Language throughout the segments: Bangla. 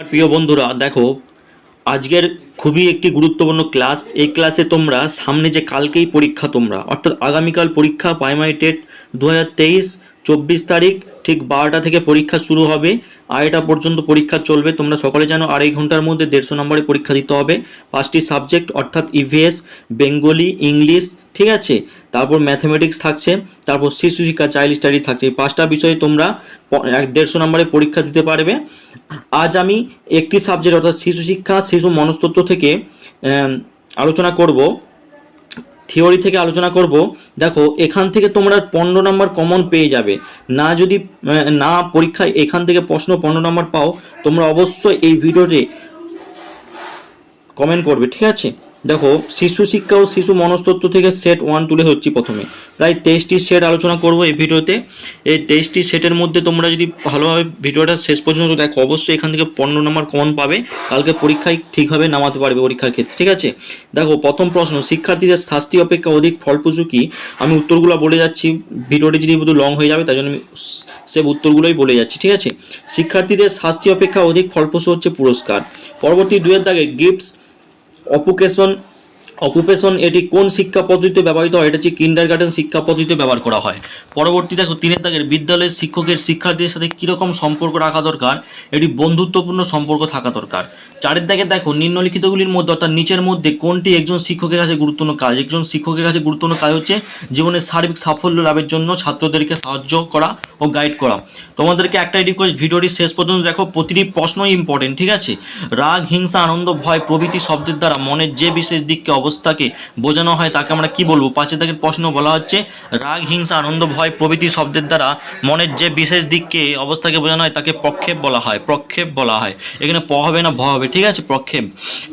প্রিয় বন্ধুরা, দেখো, আজকের খুবই একটি গুরুত্বপূর্ণ ক্লাস এই ক্লাসে তোমরা সামনে যে কালকেই পরীক্ষা তোমরা, অর্থাৎ আগামীকাল পরীক্ষা প্রাইমারি টেট দু হাজার তেইশ, চব্বিশ তারিখ ঠিক বারোটা থেকে পরীক্ষা শুরু হবে। আড়াইটা পর্যন্ত পরীক্ষা চলবে। তোমরা সকলে জানো আড়াই ঘণ্টার মধ্যে দেড়শো নম্বরে পরীক্ষা দিতে হবে। পাঁচটি সাবজেক্ট অর্থাৎ ইভিএস, বেঙ্গলি, ইংলিশ, ঠিক আছে? তারপর ম্যাথমেটিক্স থাকছে, তারপর শিশু শিক্ষা চাইল্ড স্টাডি থাকছে। এই পাঁচটা বিষয়ে তোমরা এক, দেড়শো নম্বরে পরীক্ষা দিতে পারবে। আজ আমি একটি সাবজেক্ট অর্থাৎ শিশু শিক্ষা শিশু মনস্তত্ত্ব থেকে আলোচনা করব। থিওরি থেকে আলোচনা করব। দেখো, এখান থেকে তোমরা পনেরো নম্বর কমন পেয়ে যাবে। না যদি না পরীক্ষায় এখান থেকে প্রশ্ন পনেরো নম্বর পাও, তোমরা অবশ্যই এই ভিডিওতে কমেন্ট করবে, ঠিক আছে? দেখো, শিশু শিক্ষা ও শিশু মনস্তত্ত্ব থেকে সেট ওয়ান তুলে হচ্ছি প্রথমে। প্রায় তেইশটি সেট আলোচনা করব এই ভিডিওতে। এই তেইশটি সেটের মধ্যে তোমরা যদি ভালোভাবে ভিডিওটা শেষ পর্যন্ত দেখো, অবশ্যই এখান থেকে পনেরো নম্বর কমন পাবে। কালকে পরীক্ষায় ঠিকভাবে নামাতে পারবে পরীক্ষার ক্ষেত্রে, ঠিক আছে? দেখো, প্রথম প্রশ্ন, শিক্ষার্থীদের শাস্তি অপেক্ষা অধিক ফলপ্রসূ কি? আমি উত্তরগুলো বলে যাচ্ছি, ভিডিওটি যদি শুধু লং হয়ে যাবে তাই জন্য আমি সে উত্তরগুলোই বলে যাচ্ছি, ঠিক আছে? শিক্ষার্থীদের শাস্তি অপেক্ষা অধিক ফলপ্রসূ হচ্ছে পুরস্কার। পরবর্তী দুয়ের দাগে গিফটস অকুপেশন অকুপেশন এটি কোন শিক্ষা পদ্ধতিতে ব্যবহৃত হয়? এটা হচ্ছে কিন্ডার গার্ডেন শিক্ষা পদ্ধতিতে ব্যবহার করা হয়। পরবর্তী দেখো, তিনের দাগের বিদ্যালয়ের শিক্ষকের শিক্ষার্থীদের সাথে কীরকম সম্পর্ক রাখা দরকার? এটি বন্ধুত্বপূর্ণ সম্পর্ক থাকা দরকার। চারের দাগে দেখো, নিম্নলিখিতগুলির মধ্যে অর্থাৎ নিচের মধ্যে কোনটি একজন শিক্ষকের কাছে গুরুত্বপূর্ণ কাজ? একজন শিক্ষকের কাছে গুরুত্বপূর্ণ কাজ হচ্ছে জীবনের সার্বিক সাফল্য লাভের জন্য ছাত্রদেরকে সাহায্য করা ও গাইড করা। তোমাদেরকে একটাই রিকোয়েস্ট ভিডিওটি শেষ পর্যন্ত দেখো, প্রতিটি প্রশ্নই ইম্পর্টেন্ট ঠিক আছে? রাগ, হিংসা, আনন্দ, ভয় প্রভৃতি শব্দের দ্বারা মনের যে বিশেষ দিককে অবস্থাকে বোঝানো হয়, তাকে আমরা কি বলব? পাঁচের দাগের প্রশ্ন বলা হচ্ছে, রাগ, হিংসা, আনন্দ, ভয় প্রভৃতি শব্দের দ্বারা মনের যে বিশেষ দিককে অবস্থাকে বোঝানো হয়, তাকে প্রক্ষেপ বলা হয়, প্রক্ষেপ বলা হয়। এখানে প হবে না, ভ হবে, ঠিক আছে? প্রক্ষেপ।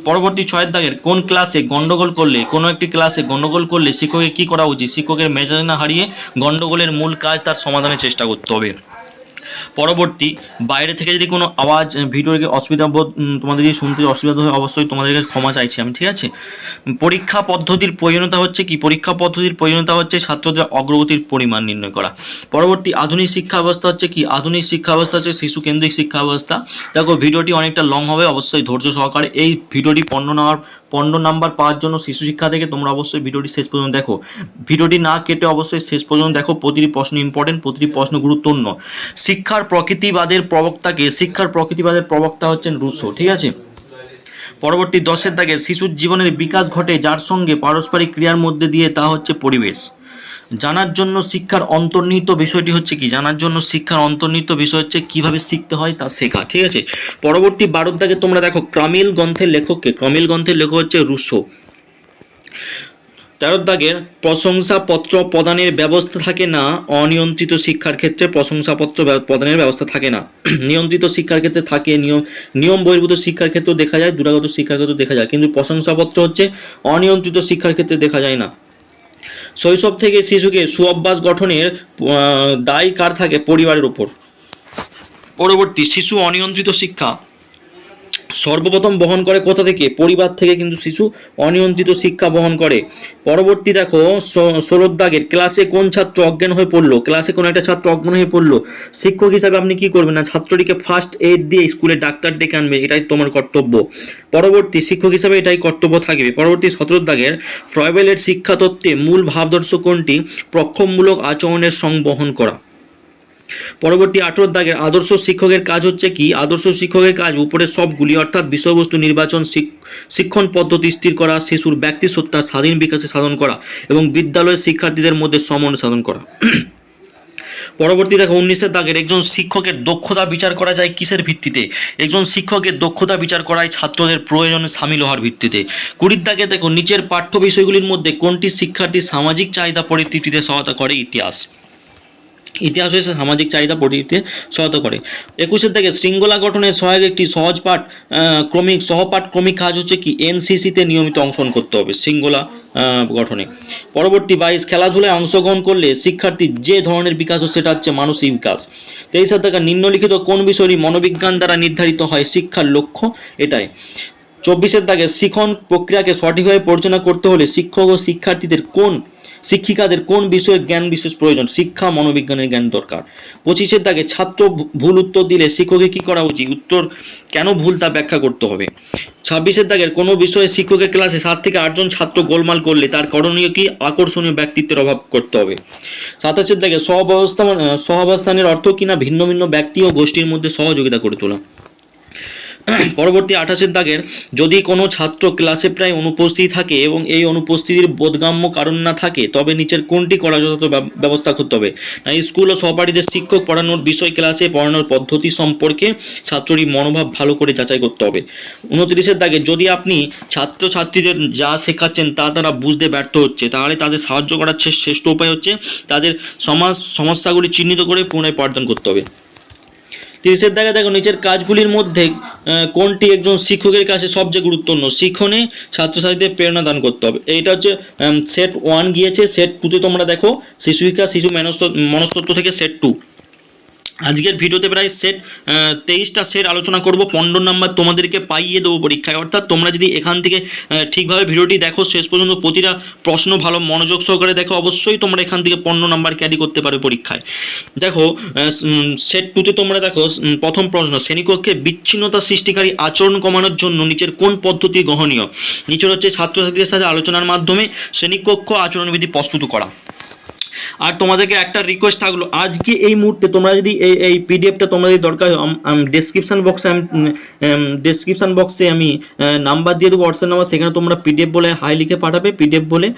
পরবর্তী ছয়ের দাগের, কোন ক্লাসে গন্ডগোল করলে, কোনো একটি ক্লাসে গন্ডগোল করলে শিক্ষকের কি করা উচিত? শিক্ষকের মেজাজ না হারিয়ে গন্ডগোলের মূল কাজ তার সমাধানের চেষ্টা করতে হবে। পরবর্তী বাইরে থেকে যদি কোনো আওয়াজ ভিডিওকে অসুবিধা বোধ তোমাদের যদি শুনতে অসুবিধা হয়, অবশ্যই তোমাদের কাছে ক্ষমা চাইছি আমি, ঠিক আছে? পরীক্ষা পদ্ধতির প্রয়োজনীয়তা হচ্ছে কি? পরীক্ষা পদ্ধতির প্রয়োজনীয়তা হচ্ছে ছাত্রদের অগ্রগতির পরিমাণ নির্ণয় করা। পরবর্তী আধুনিক শিক্ষা ব্যবস্থা হচ্ছে কি? আধুনিক শিক্ষা ব্যবস্থা হচ্ছে শিশু কেন্দ্রিক শিক্ষা ব্যবস্থা। দেখো, ভিডিওটি অনেকটা লং হবে, অবশ্যই ধৈর্য সহকারে। এই ভিডিওটি পণ্য নেওয়ার পনেরো নাম্বার পাওয়ার জন্য শিশু শিক্ষা থেকে তোমরা অবশ্যই ভিডিওটি শেষ পর্যন্ত দেখো। ভিডিওটি না কেটে অবশ্যই শেষ পর্যন্ত দেখো। প্রতিটি প্রশ্ন ইম্পর্টেন্ট প্রতিটি প্রশ্ন গুরুত্বপূর্ণ। শিক্ষার প্রকৃতিবাদের প্রবক্তাকে, শিক্ষার প্রকৃতিবাদের প্রবক্তা হচ্ছেন রুশো, ঠিক আছে? পরবর্তী দশের দাগে শিশুর জীবনের বিকাশ ঘটে যার সঙ্গে পারস্পরিক ক্রিয়ার মধ্যে দিয়ে, তা হচ্ছে পরিবেশ। জানার জন্য শিক্ষার অন্তর্নিহিত বিষয়টি হচ্ছে কি? জানার জন্য শিক্ষার অন্তর্নিহিত বিষয় হচ্ছে কীভাবে শিখতে হয় তা শেখা, ঠিক আছে? পরবর্তী বারোর দাগে তোমরা দেখো, ক্রামিল গ্রন্থের লেখককে, ক্রামিল গ্রন্থের লেখক হচ্ছে রুশো। তেরোর দাগের প্রশংসাপত্র প্রদানের ব্যবস্থা থাকে না, অনিয়ন্ত্রিত শিক্ষার ক্ষেত্রে প্রশংসাপত্র প্রদানের ব্যবস্থা থাকে না। নিয়ন্ত্রিত শিক্ষার ক্ষেত্রে থাকে, নিয়ম নিয়ম বহির্ভূত শিক্ষার ক্ষেত্রেও দেখা যায়, দুরাগত শিক্ষার ক্ষেত্রেও দেখা যায়। কিন্তু প্রশংসাপত্র হচ্ছে অনিয়ন্ত্রিত শিক্ষার ক্ষেত্রে দেখা যায় না। শৈশব থেকে শিশুকে সুঅভ্যাস গঠনের দায় কার থাকে? পরিবারের উপর। পরবর্তী, শিশু অনিয়ন্ত্রিত শিক্ষা। সর্বপ্রথম বহন করে কোথা থেকে? পরিবার থেকে কিন্তু শিশু অনিয়ন্ত্রিত শিক্ষা বহন করে। পরবর্তী দেখো ষোলোর দাগের ক্লাসে কোন ছাত্র অজ্ঞান হয়ে পড়ল? ক্লাসে কোনো একটা ছাত্র অজ্ঞান হয়ে পড়ল? শিক্ষক হিসাবে আপনি কি করবেন না? ছাত্রটিকে ফার্স্ট এইড দিয়ে স্কুলে ডাক্তার ডেকে আনবে, এটাই তোমার কর্তব্য। পরবর্তী শিক্ষক হিসাবে এটাই কর্তব্য থাকবে। পরবর্তী সতেরোর দাগের ফ্রয়েবেলের শিক্ষা তত্ত্বে মূল ভাবদর্শ কোনটি? প্রক্ষমমূলক আচরণের সংবহন করা। পরবর্তী আঠেরোর দাগের আদর্শ শিক্ষকের কাজ হচ্ছে কি? আদর্শ শিক্ষকের কাজ উপরের সবগুলি, অর্থাৎ বিষয়বস্তু নির্বাচন শিক্ষণ পদ্ধতি স্থির করা, শিশুর ব্যক্তি সত্তার স্বাধীন বিকাশে সাধন করা এবং বিদ্যালয়ের শিক্ষার্থীদের মধ্যে সমন্বয় সাধন করা। পরবর্তী দেখো, উনিশের দাগের একজন শিক্ষকের দক্ষতা বিচার করা যায় কিসের ভিত্তিতে? একজন শিক্ষকের দক্ষতা বিচার করায় ছাত্রদের প্রয়োজনে সামিল হওয়ার ভিত্তিতে। কুড়ির দাগে দেখো, নিচের পাঠ্য বিষয়গুলির মধ্যে কোনটি শিক্ষার্থীর সামাজিক চাহিদা পরিতৃপ্তিতে সহায়তা করে ইতিহাস? ইতিহাস হয়েছে সামাজিক চাহিদা পরিবর্তে সহায়তা করে। একুশের থেকে শৃঙ্খলা গঠনে সহায়ক একটি সহজ পাঠ ক্রমিক সহপাঠ, ক্রমিক কাজ হচ্ছে কি? এনসিসিতে নিয়মিত অংশগ্রহণ করতে হবে শৃঙ্খলা গঠনে। পরবর্তী বাইশ খেলাধুলায় অংশগ্রহণ করলে শিক্ষার্থীর যে ধরনের বিকাশ হয় সেটা হচ্ছে মানসিক বিকাশ। তেইশের থেকে নিম্নলিখিত কোন বিষয়টি মনোবিজ্ঞান দ্বারা নির্ধারিত হয়? শিক্ষার লক্ষ্য এটাই। চব্বিশের দাগে শিখন প্রক্রিয়াকে সঠিকভাবে পরিচালনা করতে হলে শিক্ষক ও শিক্ষার্থীদের কোন শিক্ষিকাদের কোন বিষয়ে জ্ঞান বিশেষ প্রয়োজন? শিক্ষা, মনোবিজ্ঞানের জ্ঞান দরকার। পঁচিশের দাগে ছাত্র ভুল উত্তর দিলে শিক্ষকের কী করা উচিত? উত্তর কেন ভুল তা ব্যাখ্যা করতে হবে। ছাব্বিশের দাগের কোনো বিষয়ে শিক্ষকের ক্লাসে সাত থেকে আটজন ছাত্র গোলমাল করলে তার করণীয় কি? আকর্ষণীয় ব্যক্তিত্বের অভাব করতে হবে। সাতাশের দাগে সহাবস্থান সহাবস্থানের অর্থ কিনা ভিন্ন ভিন্ন ব্যক্তি ও গোষ্ঠীর মধ্যে সহযোগিতা করে তোলা। পরবর্তী আঠাশের দাগের যদি কোনো ছাত্র ক্লাসে প্রায় অনুপস্থিত থাকে এবং এই অনুপস্থিতির বোধগাম্য কারণ না থাকে, তবে নিচের কোনটি করা যথাযথ ব্যবস্থা করতে হবে? না স্কুল ও সহপাঠীদের শিক্ষক পড়ানোর বিষয় ক্লাসে পড়ানোর পদ্ধতি সম্পর্কে ছাত্রটির মনোভাব ভালো করে যাচাই করতে হবে। উনত্রিশের দাগে যদি আপনি ছাত্র ছাত্রীদের যা শেখাচ্ছেন তা তারা বুঝতে ব্যর্থ হচ্ছে, তাহলে তাদের সাহায্য করার শ্রেষ্ঠ উপায় হচ্ছে তাদের সমাজ, সমস্যাগুলি চিহ্নিত করে পুনরায় পাঠদান করতে হবে। তিরিশের দাগে দেখো নিচের কাজগুলির মধ্যে কোনটি একজন শিক্ষকের কাছে সবচেয়ে গুরুত্বপূর্ণ? শিক্ষণে ছাত্রছাত্রীদের প্রেরণা দান করতে হবে। এইটা হচ্ছে সেট ওয়ান গিয়েছে। সেট টুতে তোমরা দেখো, শিশু শিক্ষা, শিশু মনস্ত মনস্তত্ব থেকে সেট টু আজকের ভিডিওতে প্রায় সেট তেইশটা সেট আলোচনা করব। পনেরো নাম্বার তোমাদেরকে পাইয়ে দেবো পরীক্ষায়। অর্থাৎ তোমরা যদি এখান থেকে ঠিকভাবে ভিডিওটি দেখো, শেষ পর্যন্ত প্রতিটা প্রশ্ন ভালো মনোযোগ সহকারে দেখো, অবশ্যই তোমরা এখান থেকে পনেরো নাম্বার ক্যারি করতে পারবে পরীক্ষায়। দেখো সেট টুতে তোমরা দেখো প্রথম প্রশ্ন, শ্রেণীকক্ষে বিচ্ছিন্নতা সৃষ্টিকারী আচরণ কমানোর জন্য নিচের কোন পদ্ধতি গ্রহণীয়? নিচের হচ্ছে ছাত্রছাত্রীদের সাথে আলোচনার মাধ্যমে শ্রেণীকক্ষ আচরণবিধি প্রস্তুত করা। আর তোমাদেরকে একটা রিকোয়েস্ট থাকল, আজকে এই মুহূর্তে তোমরা যদি এই এই পিডিএফটা তোমাদের দরকার ডেসক্রিপশন বক্সে আমি ডেসক্রিপশন বক্সে আমি নাম্বার দিয়ে দেবো হোয়াটসঅ্যাপ নাম্বার সেখানে তোমরা পিডিএফ বলে হাই লিখে পাঠাবে পিডিএফ বলে,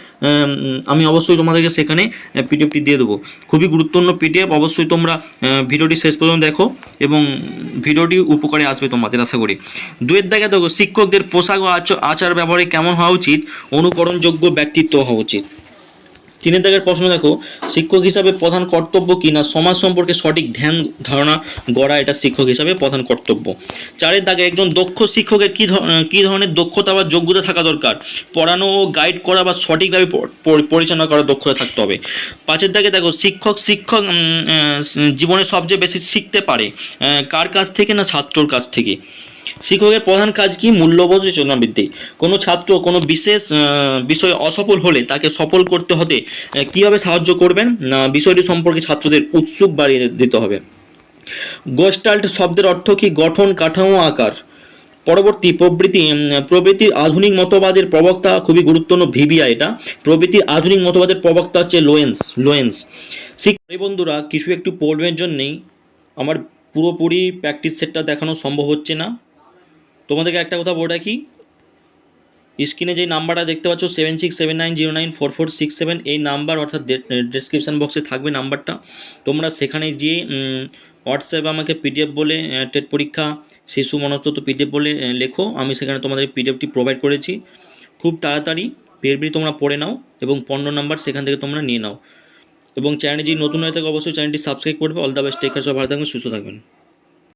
আমি অবশ্যই তোমাদেরকে সেখানে পিডিএফটি দিয়ে দেবো। খুবই গুরুত্বপূর্ণ পিডিএফ অবশ্যই তোমরা ভিডিওটি শেষ পর্যন্ত দেখো এবং ভিডিওটি উপকারে আসবে তোমাদের, আশা করি। দুয়ের দাগে দেখো, শিক্ষকদের পোশাক ও আচ- আচার ব্যবহারে কেমন হওয়া উচিত? অনুকরণযোগ্য ব্যক্তিত্ব হওয়া উচিত। তিনের দাগের প্রশ্ন দেখো, শিক্ষক হিসাবে প্রধান কর্তব্য কি না? সমাজ সম্পর্কে সঠিক ধ্যান, ধারণা গড়া, এটা শিক্ষক হিসাবে প্রধান কর্তব্য। চারের দাগে একজন দক্ষ শিক্ষকের কী কী ধরনের দক্ষতা বা যোগ্যতা থাকা দরকার? পড়ানো ও গাইড করা বা সঠিকভাবে পরিচালনা করার দক্ষতা থাকতে হবে। পাঁচের দাগে দেখো, শিক্ষক শিক্ষক জীবনে সবচেয়ে বেশি শিখতে পারে কার কাছ থেকে না ছাত্রর কাছ থেকে? শিক্ষকের প্রধান কাজ কি? মূল্যবোধ চেতনা বৃদ্ধি কোনো ছাত্র কোনো বিশেষ বিষয়ে অসফল হলে তাকে সফল করতে হতে কীভাবে সাহায্য করবেন? না বিষয়টি সম্পর্কে ছাত্রদের উৎসুক বাড়িয়ে দিতে হবে। গোস্টাল্ট শব্দের অর্থ কি? গঠন কাঠামো আকার। পরবর্তী প্রবৃত্তি উম, প্রবৃত্তির আধুনিক মতবাদের প্রবক্তা খুবই গুরুত্বপূর্ণ ভিবিআই এটা। প্রবৃত্তির আধুনিক মতবাদের প্রবক্তা হচ্ছে লোয়েন্স লোয়েন্স। এই বন্ধুরা কিছু একটু পড়বের জন্যেই। আমার পুরোপুরি প্র্যাকটিস সেটটা দেখানো সম্ভব হচ্ছে না। তোমাদেরকে একটা কথা বলে রাখি। স্ক্রিনে যে নাম্বারটা দেখতে পাচ্ছ seven six seven nine zero nine four four six seven এই নাম্বার অর্থাৎ ডেসক্রিপশন বক্সে থাকবে নাম্বারটা। তোমরা সেখানে গিয়ে হোয়াটসঅ্যাপে আমাকে পিডিএফ বলে টেট পরীক্ষা, শিশু মনস্তত্ব পিডিএফ বলে লেখো। আমি সেখানে তোমাদের পিডিএফটি প্রোভাইড করেছি। খুব তাড়াতাড়ি পেরবি তোমরা পড়ে নাও এবং পনেরো নাম্বার সেখান থেকে তোমরা নিয়ে নাও। এবং চ্যানেলে যদি নতুন হয়ে থাকে, অবশ্যই চ্যানেলটি সাবস্ক্রাইব করবে। All the best take care সব ভালো থাকবেন, সুস্থ থাকবেন।